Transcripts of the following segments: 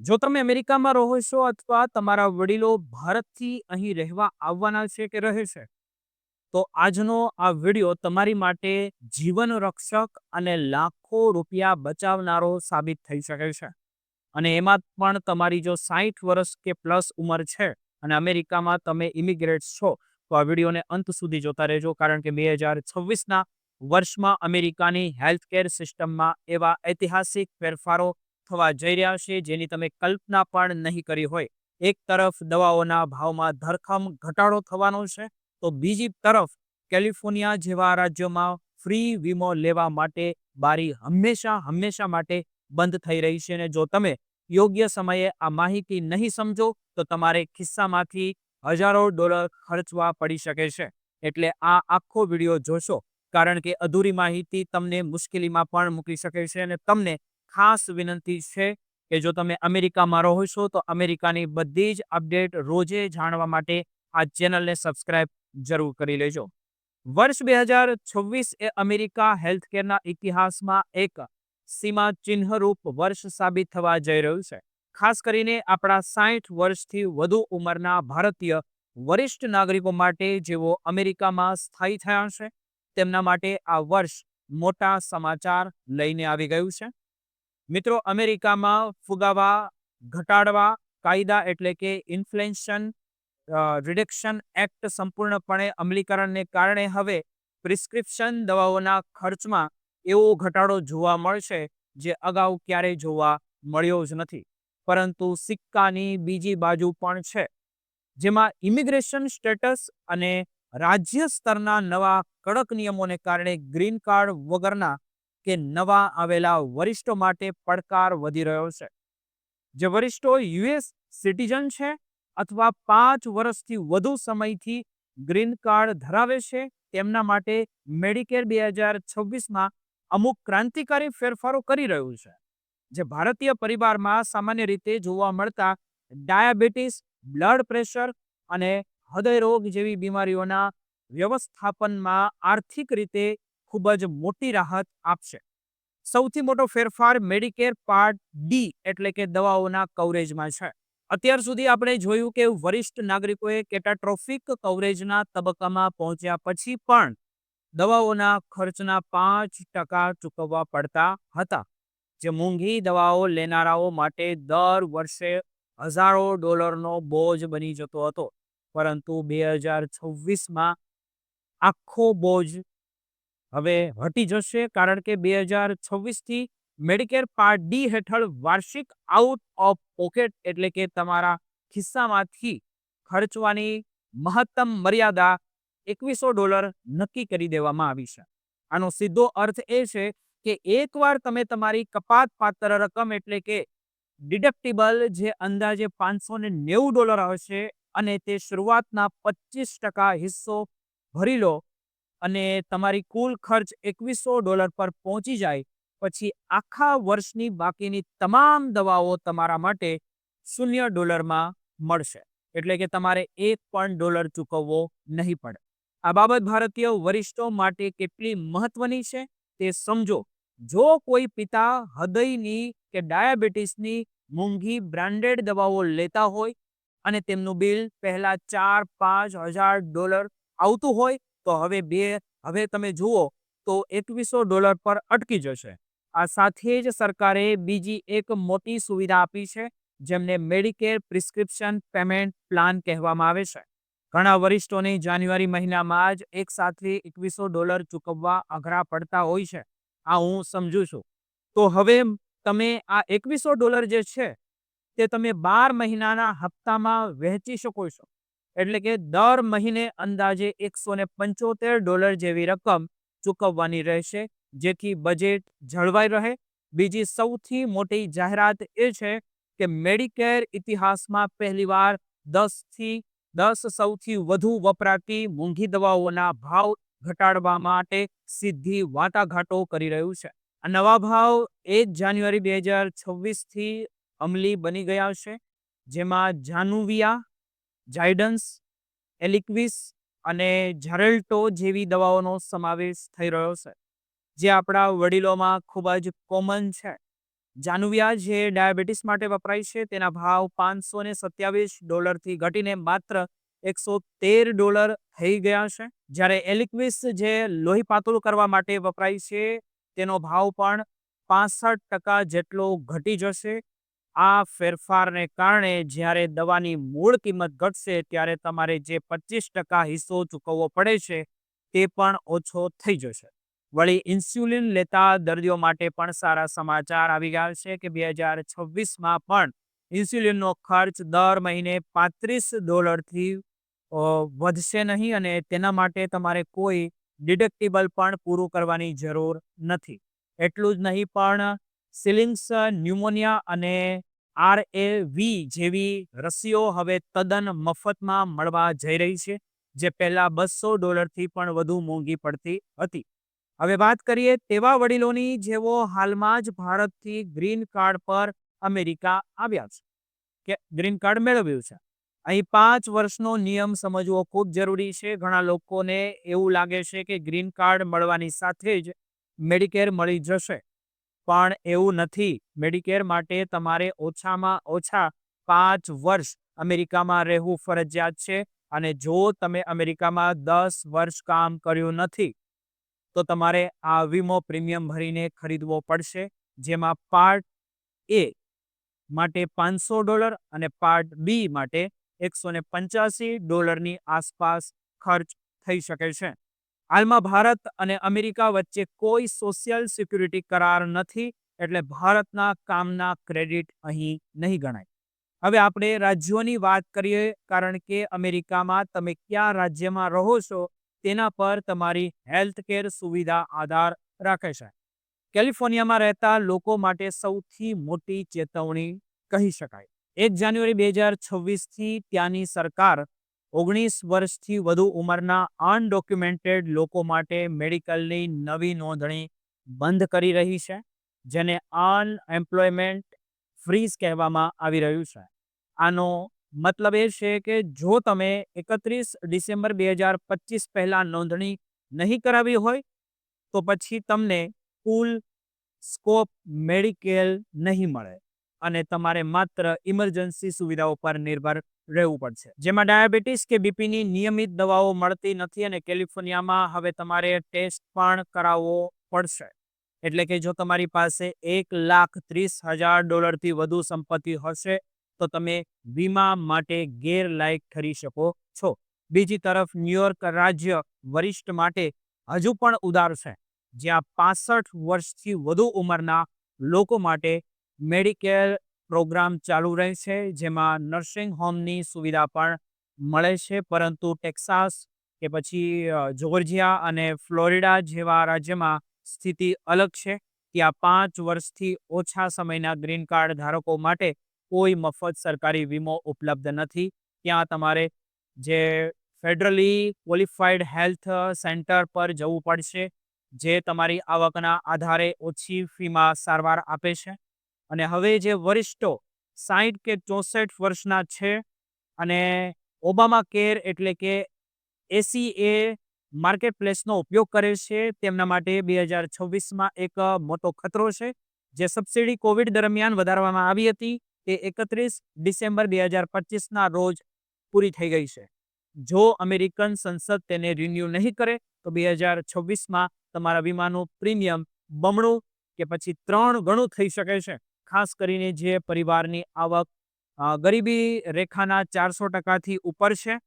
જો તમે અમેરિકામાં રહો છો અથવા તમારા વડીલો ભારતથી અહીં રહેવા આવવાના છે કે રહે છે, તો આજનો આ વીડિયો તમારી માટે જીવન રક્ષક અને લાખો રૂપિયા બચાવનારો સાબિત થઈ શકે છે. અને એમાં પણ તમારી જો સાઠ વર્ષ કે પ્લસ ઉંમર છે અને અમેરિકામાં તમે ઇમિગ્રેટ છો, તો આ વિડીયોને અંત સુધી જોતા રહેજો, કારણ કે બે હજાર છવ્વીસના વર્ષમાં અમેરિકાની હેલ્થકેર સિસ્ટમમાં એવા ઐતિહાસિક ફેરફારો થવા જઈ રહ્યા છે, જેની તમે કલ્પના પણ નહીં કરી હોય. એક તરફ દવાઓના ભાવમાં ધરખમ ઘટાડો થવાનો છે, તો બીજી તરફ કેલિફોર્નિયા જેવા રાજ્યોમાં ફ્રી વીમો લેવા માટે બારી હંમેશા હંમેશા માટે બંધ થઈ રહી છે. અને જો તમે યોગ્ય સમયે આ માહિતી નહીં સમજો, તો તમારે ખિસ્સામાંથી હજારો ડોલર ખર્ચવા પડી શકે છે. એટલે આ આખો વીડિયો જોશો, કારણ કે અધૂરી માહિતી તમને મુશ્કેલીમાં પણ મૂકી શકે છે અને તમને ખાસ વિનંતી છે કે જો તમે અમેરિકામાં રહો છો, તો અમેરિકાની બધી જ અપડેટ રોજે જાણવા માટે આ ચેનલને સબસ્ક્રાઇબ જરૂર કરી લેજો. વર્ષ બે હજાર છવ્વીસ એ અમેરિકા હેલ્થકેરના ઇતિહાસમાં એક સીમા ચિહ્નરૂપ વર્ષ સાબિત થવા જઈ રહ્યું છે. ખાસ કરીને આપણા સાઠ વર્ષથી વધુ ઉંમરના ભારતીય વરિષ્ઠ નાગરિકો માટે જેઓ અમેરિકામાં સ્થાયી થયા છે, તેમના માટે આ વર્ષ મોટા સમાચાર લઈને આવી ગયું છે. મિત્રો, અમેરિકામાં ફુગાવા ઘટાડવા કાયદા એટલે કે ઇન્ફ્લેશન રિડક્શન એક્ટ સંપૂર્ણપણે અમલીકરણને કારણે હવે પ્રિસ્ક્રિપ્શન દવાઓના ખર્ચમાં એવો ઘટાડો જોવા મળશે જે અગાઉ ક્યારેય જોવા મળ્યો જ નથી. પરંતુ સિક્કાની બીજી બાજુ પણ છે. જેમાં ઇમિગ્રેશન સ્ટેટસ અને રાજ્ય સ્તરના નવા કડક નિયમોને કારણે ગ્રીન કાર્ડ વગરના કે નવા આવેલા વરિષ્ઠો માટે પડકાર વધી રહ્યો છે. જે વરિષ્ઠો યુએસ સિટીઝન છે અથવા પાંચ વર્ષથી વધુ સમયથી ગ્રીન કાર્ડ ધરાવે છે, તેમના માટે મેડિકેર બે હજાર છવ્વીસમાં અમુક ક્રાંતિકારી ફેરફારો કરી રહ્યું છે. જે ભારતીય પરિવારમાં સામાન્ય રીતે જોવા મળતા ડાયાબિટીસ, બ્લડ પ્રેશર અને હૃદયરોગ જેવી બીમારીઓના વ્યવસ્થાપનમાં આર્થિક રીતે ખૂબ જ મોટી રાહત આપશે. સૌથી મોટો ફેરફાર મેડિકેર પાર્ટ ડી એટલે કે દવાઓના કવરેજમાં છે. અત્યાર સુધી આપણે જોયું કે વરિષ્ઠ નાગરિકોએ કેટાટ્રોફિક કવરેજના તબક્કામાં પહોંચ્યા પછી પણ દવાઓના ખર્ચના પાંચ ટકા ચૂકવવા પડતા હતા, જે મોંઘી દવાઓ લેનારાઓ માટે દર વર્ષે હજારો ડોલરનો બોજ બની જતો હતો. પરંતુ બે હજાર છવ્વીસમાં આખો બોજ હવે હટી જશે કારણ કે બે હજાર છવ્વીસથી મેડિકેર પાર્ટ ડી હેઠળ વાર્ષિક આઉટ ઓફ પોકેટ એટલે કે તમારા ખિસ્સામાંથી ખર્ચવાની મહત્તમ મર્યાદા એકવીસો ડોલર નક્કી કરી દેવામાં આવી છે. આનો સીધો અર્થ એ છે કે એકવાર તમે તમારી કપાત પાત્ર રકમ એટલે કે ડિડક્ટિબલ જે અંદાજે પાંચસો ને નેવું ડોલર હશે અને તે શરૂઆતના પચીસ ટકા હિસ્સો ભરી લો અને તમારી કુલ ખર્ચ એકવીસો ડોલર પર પહોંચી જાય, પછી આખા વર્ષની બાકીની તમામ દવાઓ તમારા માટે શૂન્ય ડોલરમાં મળશે. એટલે કે તમારે એક પણ ડોલર ચૂકવવો નહીં પડે. આ બાબત ભારતીય વરિષ્ઠો માટે કેટલી મહત્વની છે તે સમજો. જો કોઈ પિતા હૃદયની કે ડાયાબિટીસની મોંઘી બ્રાન્ડેડ દવાઓ લેતા હોય અને તેમનું બિલ પહેલા ચાર પાંચ હજાર ડોલર આવતું હોય તો હવે બે, હવે તમે જુઓ તો એકવીસો ડોલર પર અટકી જશે. આ સાથે જ સરકારે બીજી એક મોટી સુવિધા આપી છે, જેમને મેડિકેર પ્રિસ્ક્રિપ્શન પેમેન્ટ પ્લાન કહેવામાં આવે છે. ઘણા વરિષ્ઠોને જાન્યુઆરી મહિનામાં જ એક સાથે એકવીસો ડોલર ચૂકવવા અઘરા પડતા હોય છે. આ હું સમજુ છું. તો હવે તમે આ એકવીસો ડોલર જે છે, તે તમે બાર મહિનાના હપ્તામાં વહેંચી શકો છો. એટલે કે દર મહિને અંદાજે એકસો પંચોતેર ડોલર જેવી રકમ ચૂકવવાની રહેશે, જેથી બજેટ જળવાઈ રહે. બીજી સૌથી મોટી જાહેરાત એ છે કે મેડિકેર ઇતિહાસમાં પહેલીવાર દસથી દસ સૌથી વધુ વપરાતી મોંઘી દવાઓના ભાવ ઘટાડવા માટે સીધી વાટાઘાટો કરી રહ્યું છે. આ નવા ભાવ એક જાન્યુઆરી બે હજાર છવ્વીસથી અમલી બની ગયા છે, જેમાં જાનુવિયા ઝાયડન્સ એલિક્વિસ અને ઝરેલ્ટો જેવી દવાઓનો સમાવેશ થઈ રહ્યો છે, જે આપણા વડીલોમાં ખૂબ જ કોમન છે. જાનુવિયા જે ડાયાબિટીસ માટે વપરાય છે, તેના ભાવ પાંચસો ને સત્યાવીસ ડોલરથી ઘટીને માત્ર એકસો તેર ડોલર થઈ ગયા છે. જ્યારે એલિક્વિસ જે લોહી પાતળું કરવા માટે વપરાય છે, તેનો ભાવ પણ પાસઠ ટકા જેટલો ઘટી જશે. આ ફેરફારને કારણે જ્યારે દવાની મૂળ કિંમત ઘટશે, ત્યારે તમારે જે પચીસ ટકા હિસ્સો ચૂકવવો પડે છે તે પણ ઓછો થઈ જશે. વળી ઇન્સ્યુલિન લેતા દર્દીઓ માટે પણ સારા સમાચાર આવી ગયા છે કે બે હજાર છવ્વીસમાં પણ ઇન્સ્યુલિનનો ખર્ચ દર મહિને પાંત્રીસ ડોલરથી વધશે નહીં અને તેના માટે તમારે કોઈ ડિડક્ટેબલ પણ પૂરું કરવાની જરૂર નથી. એટલું જ નહીં પણ સિલિંગ્સ ન્યુમોનિયા અને આર એ વી જેવી રસીઓ હવે તદ્દન મફતમાં મળવા જઈ રહી છે, જે પહેલાં બસો ડોલરથી પણ વધુ મોંઘી પડતી હતી. હવે વાત કરીએ તેવા વડીલોની જેઓ હાલમાં જ ભારતથી ગ્રીન કાર્ડ પર અમેરિકા આવ્યા છે. કે ગ્રીન કાર્ડ મેળવ્યું છે. અહીં પાંચ વર્ષનો નિયમ સમજવો ખૂબ જરૂરી છે. ઘણા લોકોને એવું લાગે છે કે ગ્રીન કાર્ડ મળવાની સાથે જ મેડિકેર મળી જશે. પણ એવું નથી. મેડિકેર માટે તમારે ઓછામાં ઓછા પાંચ વર્ષ અમેરિકામાં રહેવું ફરજિયાત છે અને જો તમે અમેરિકામાં દસ વર્ષ કામ કર્યું નથી, તો તમારે આ વીમો પ્રીમિયમ ભરીને ખરીદવો પડશે, જેમાં પાર્ટ એ માટે પાંચસો ડોલર અને પાર્ટ બી માટે એકસો ને પંચ્યાસી ડોલરની આસપાસ ખર્ચ થઈ શકે છે. હાલમાં ભારત અને અમેરિકા વચ્ચે કોઈ સોશિયલ સિક્યુરિટી કરાર નથી એટલે ભારતના કામના ક્રેડિટ અહીં નહીં ગણાય. હવે આપણે રાજ્યોની વાત કરીએ કારણ કે અમેરિકામાં તમે કયા રાજ્યમાં રહો છો તેના પર તમારી હેલ્થ કેર સુવિધા આધાર રાખે છે. કેલિફોર્નિયામાં રહેતા લોકો માટે સૌથી મોટી ચેતવણી કહી શકાય. એક જાન્યુઆરી બે હજાર છવ્વીસથી ત્યાંની સરકાર ઓગણીસ વર્ષથી વધુ ઉંમરના અનડોક્યુમેન્ટેડ લોકો માટે મેડિકલની નવી નોંધણી બંધ કરી રહી છે, જેને અનએમ્પ્લોયમેન્ટ ફ્રીઝ કહેવામાં આવી રહ્યું છે. આનો મતલબ એ છે કે જો તમે એકત્રીસ ડિસેમ્બર બે હજાર પચીસ પહેલાં નોંધણી નહીં કરાવી હોય, તો પછી તમને કુલ સ્કોપ મેડિકેલ નહીં મળે. અને તમારે માત્ર ઇમરજન્સી સુવિધાઓ પર નિર્ભર રહેવું પડશે. જેમાં ડાયાબિટીસ કે બીપીની નિયમિત દવાઓ મળતી નથી અને કેલિફોર્નિયામાં હવે તમારે ટેસ્ટ પણ કરાવવો પડશે. એટલે કે જો તમારી પાસે એક લાખ ત્રીસ હજાર ડોલરથી વધુ સંપત્તિ હશે, તો તમે વીમા માટે ગેરલાયક ઠરી શકો છો. બીજી તરફ, ન્યુયોર્ક રાજ્ય વરિષ્ઠ માટે હજુ પણ ઉદાર છે. જ્યાં પાસઠ વર્ષથી વધુ ઉંમરના લોકો માટે મેડિકેર પ્રોગ્રામ ચાલુ રહે છે જેમાં નર્સિંગ હોમની સુવિધા પણ મળે છે, પરંતુ ટેક્સાસ કે પછી જોર્જિયા અને ફ્લોરિડા જેવા રાજ્યમાં સ્થિતિ અલગ છે. ત્યાં પાંચ વર્ષથી ઓછા સમયના ગ્રીન કાર્ડ ધારકો માટે કોઈ મફત સરકારી વીમો ઉપલબ્ધ નથી. ત્યાં તમારે જે ફેડરલી ક્વોલિફાઈડ હેલ્થ સેન્ટર પર જવું પડશે, જે તમારી આવકના આધારે ઓછી ફીમાં સારવાર આપે છે. અને હવે જે વરિષ્ઠો સાહીઠ કે ચોસઠ વર્ષના છે અને ઓબામા કેર એટલે કે એસીએ માર્કેટ પ્લેસનો ઉપયોગ કરે છે, તેમના માટે બે હજાર છવ્વીસમાં એક મોટો ખતરો છે, જે સબસિડી કોવિડ દરમિયાન વધારવામાં આવી હતી, તે એકત્રીસ ડિસેમ્બર બે હજાર પચીસના રોજ પૂરી થઈ ગઈ છે. જો અમેરિકન સંસદ તેને રિન્યૂ નહીં કરે, તો બે હજાર છવ્વીસમાં તમારા વીમાનું પ્રીમિયમ બમણું કે પછી ત્રણ ગણું થઈ શકે છે. ખાસ કરીને જે પરિવારની આવક ગરીબી રેખાના ચારસો ટકાથી ઉપર છે,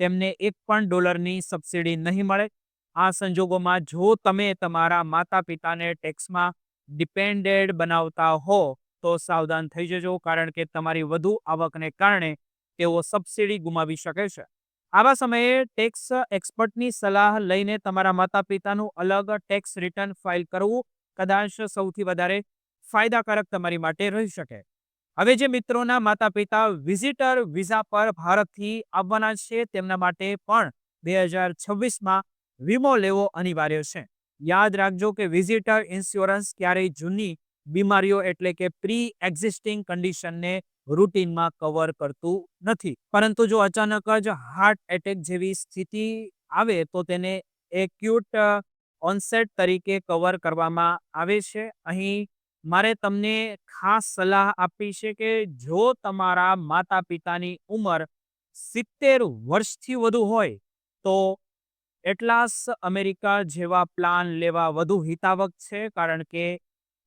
તેમને એક પણ ડોલરની સબસિડી નહીં મળે. આ સંજોગોમાં જો તમે તમારા માતા પિતાને ટેક્સમાં ડિપેન્ડેડ બનાવતા હો, તો સાવધાન થઈ જજો, કારણ કે તમારી વધુ આવકને કારણે તેઓ સબસિડી ગુમાવી શકે છે. આવા સમયે ટેક્સ એક્સપર્ટની સલાહ લઈને તમારા માતા પિતાનું અલગ ટેક્સ રિટર્ન ફાઇલ કરવું કદાચ સૌથી વધારે ફાયદાકારક તમારી માટે રહી શકે. હવે જે મિત્રોના માતા પિતા વિઝિટર વિઝા પર ભારતથી આવવાના છે, તેમના માટે પણ બે હજાર છવ્વીસમાં વીમો લેવો અનિવાર્ય છે. યાદ રાખજો કે વિઝિટર ઇન્સ્યોરન્સ ક્યારેય જૂની બીમારીઓ એટલે કે પ્રી એક્ઝિસ્ટિંગ કન્ડિશનને રૂટીનમાં કવર કરતું નથી. પરંતુ જો અચાનક જ હાર્ટ એટેક જેવી સ્થિતિ આવે, તો તેને એક્યુટ ઓનસેટ તરીકે કવર કરવામાં આવે છે. અહીં મારે તમને ખાસ સલાહ આપી છે કે જો તમારા માતા પિતાની ઉંમર સિત્તેર વર્ષથી વધુ હોય, તો એટલાસ અમેરિકા જેવા પ્લાન લેવા વધુ હિતાવક છે. કારણ કે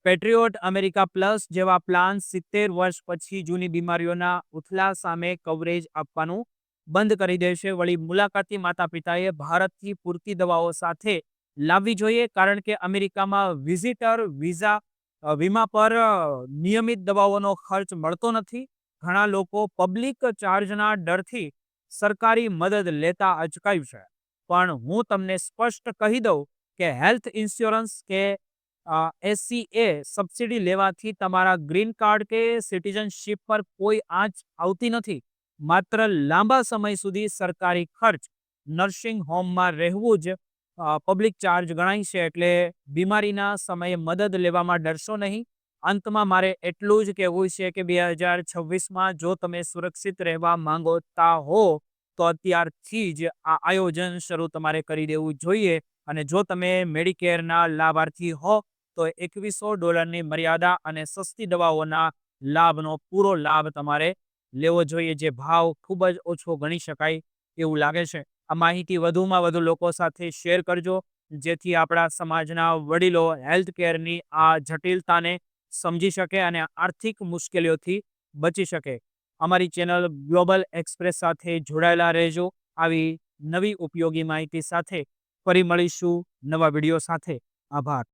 પેટ્રિયોટ અમેરિકા પ્લસ જેવા પ્લાન સિત્તેર વર્ષ પછી જૂની બીમારીઓના ઉથલા સામે કવરેજ આપવાનું બંધ કરી દેશે. વળી મુલાકાતી માતા પિતાએ ભારતથી પૂરતી દવાઓ સાથે લાવવી જોઈએ, કારણ કે અમેરિકામાં વિઝિટર વિઝા વીમા પર નિયમિત દવાઓનો ખર્ચ મળતો નથી. ઘણા લોકો પબ્લિક ચાર્જના ડરથી સરકારી મદદ લેતા અચકાયું છે. પણ હું તમને સ્પષ્ટ કહી દઉં કે હેલ્થ ઇન્સ્યોરન્સ કે એસસીએ સબસિડી લેવાથી તમારા ગ્રીન કાર્ડ કે સિટીઝનશીપ પર કોઈ આંચ આવતી નથી. માત્ર લાંબા સમય સુધી સરકારી ખર્ચ નર્સિંગ હોમમાં રહેવું જ પબ્લિક ચાર્જ ગણાય છે એટલે બીમારીના સમયે મદદ લેવામાં ડરશો નહીં. અંતમાં મારે એટલું જ કહેવું છે કે બે હજાર છવ્વીસમાં જો તમે સુરક્ષિત રહેવા માંગોતા હો, તો અત્યારથી જ આ આયોજન શરૂ તમારે કરી દેવું જોઈએ. અને જો તમે મેડિકેરના લાભાર્થી હો, તો એકવીસો ડોલરની મર્યાદા અને સસ્તી દવાઓના લાભનો પૂરો લાભ તમારે લેવો જોઈએ. જે ભાવ ખૂબ જ ઓછો ગણી શકાય એવું લાગે છે. આ માહિતી વધુમાં વધુ લોકો સાથે શેર કરજો, જેથી આપણા સમાજના વડીલો હેલ્થ કેરની આ જટિલતાને સમજી શકે અને આર્થિક મુશ્કેલીઓથી બચી શકે. અમારી ચેનલ ગ્લોબલ એક્સપ્રેસ સાથે જોડાયેલા રહેજો. આવી નવી ઉપયોગી માહિતી સાથે ફરી મળીશું નવા વીડિયો સાથે. આભાર.